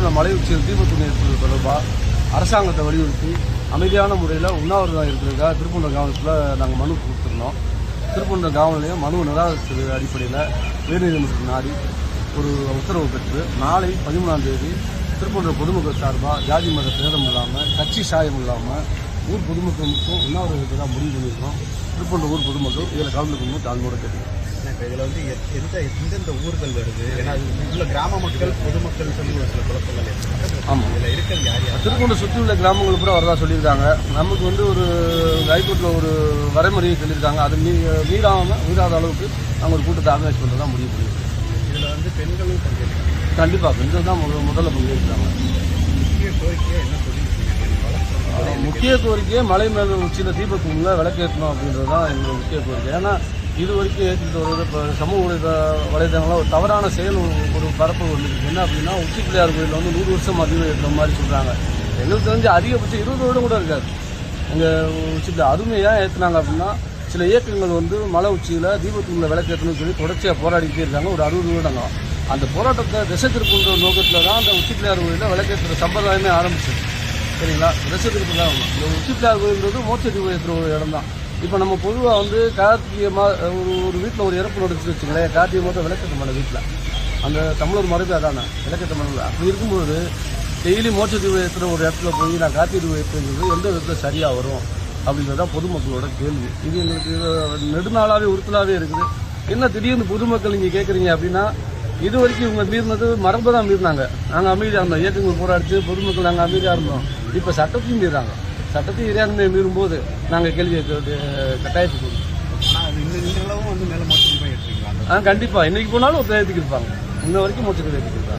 திருப்பூரில் மலை உச்சியில் தீபத்துணை ஏற்பது தொடர்பாக அரசாங்கத்தை வலியுறுத்தி அமைதியான முறையில் உண்ணாவிரதம் இருக்கிறதுக்காக திருப்பூர் கிராமத்தில் நாங்கள் மனு கொடுத்துருந்தோம். திருப்பூர் காவலையும் மனு நிராகரித்தது அடிப்படையில் உயர்நீதிமன்றத்தில் நாடி ஒரு உத்தரவு பெற்று நாளை பதிமூணாம் தேதி திருப்பூர் பொதுமக்கள் சார்பாக ஜாதி மத பேதம் இல்லாமல் கட்சி சாயம் இல்லாமல் ஊர் பொதுமக்களுக்கும் உண்ணாவிரதத்தை தான் முடிவு பண்ணியிருக்கோம். திருப்பூர் ஊர் பொதுமக்கள் இதில் கலந்துக்கணும் தாழ்மோட கேட்டுக்கிறோம். இப்போ இதில் வந்து எந்த எந்தெந்த ஊர்கள் வருது? ஏன்னா உள்ள கிராம மக்கள் பொதுமக்கள் சொல்லி ஒரு சில குழப்பங்கள் ஆமாம் இதில் இருக்கிறது யார் யார்? திருப்பூர் சுற்றி உள்ள கிராமங்கள் கூட வரதா சொல்லியிருக்காங்க. நமக்கு வந்து ஒரு ஹைகோர்ட்டில் ஒரு வரைமுறையை சொல்லியிருக்காங்க. அது மீ மீறாமல் மீறாத அளவுக்கு நாங்கள் ஒரு கூட்டத்தை ஆர்கனைஸ் பண்ணுறது தான் முடிவு பண்ணியிருக்கோம். இதில் வந்து பெண்களும் பங்கேற்கிறாங்க. கண்டிப்பாக பெண்கள் தான் முதல்ல முதல்ல பங்கேற்கிறாங்க. முக்கிய கோரிக்கையை என்ன முக்கிய கோரிக்கையே மலை மேல உச்சியில் தீபத்தூணில் விளக்கேற்றணும் அப்படின்றது தான் எங்களோட முக்கிய கோரிக்கை. ஏன்னா இது வரைக்கும் ஏற்றிட்டு வருவது இப்போ சமூக வலைதளங்களில் ஒரு தவறான செயல் ஒரு- பரப்பு வந்துருக்கு என்ன அப்படின்னா உச்சி பிள்ளையார் கோயிலில் வந்து நூறு வருஷம் அதிகம் ஏற்றுற மாதிரி சொல்கிறாங்க எங்களுக்கு தெரிஞ்சு அதிகபட்சம் இருபது வருடம் கூட இருக்காது. எங்கள் உச்சி பிள்ளை அதுவுமே ஏன் ஏற்றுனாங்க அப்படின்னா சில இயக்கங்கள் வந்து மலை உச்சியில் தீபத்தூணில் விளக்கேற்றணும்னு சொல்லி தொடர்ச்சியாக போராடிக்கிட்டே இருக்காங்க. ஒரு அறுபது வருடங்கள். அந்த போராட்டத்தை திசை திருப்புன்ற நோக்கத்தில் தான் அந்த உச்சி பிள்ளையார் கோயிலில் விளக்கேற்றுற சம்பிரதாயமே ஆரம்பிச்சது. சரிங்களா? ரசத்துக்கு தான். இந்த உச்சி பிள்ளையார் கோயில்ன்றது மோட்ச ஏற்றுற ஒரு இடம் தான் இப்போ நம்ம பொதுவாக வந்து கார்த்திகை மா ஒரு ஒரு வீட்டில் ஒரு இறப்பு நடந்துச்சு வச்சுங்களேன். கார்த்திகை மாதம் விளக்கேற்ற மாட்டேன் வீட்டில் அந்த தமிழர் மரபு அதானே விளக்கேற்ற மாட்டல அப்படி இருக்கும்போது டெய்லி மோட்ச தீபம் ஏற்றுற ஒரு இடத்துல போய் நான் கார்த்திகை தீபம் எந்த விதத்தில் சரியாக வரும் அப்படின்றது தான் பொதுமக்களோட கேள்வி. இது எங்களுக்கு நெடுநாளாகவே உறுத்தலாகவே இருக்குது. என்ன திடீர்னு பொதுமக்கள் நீங்கள் கேட்குறீங்க அப்படின்னா இது வரைக்கும் இவங்க மீறினது மரபு தான் மீறினாங்க. நாங்கள் அமைதியாக இருந்தோம். இயக்கங்கள் போராடிச்சு பொதுமக்கள் நாங்கள் அமைதியாக இருந்தோம். இப்போ சட்டத்தையும் மீறாங்க. சட்டத்தையும் இறையாண்மையை மீறும்போது நாங்கள் கேள்வி கேட்க வேண்டிய கட்டாயத்துக்கு ஆ கண்டிப்பாக இன்னைக்கு போனாலும் ஒரு தேதிக்கு இருப்பாங்க. இன்ன வரைக்கும் தேதிக்கு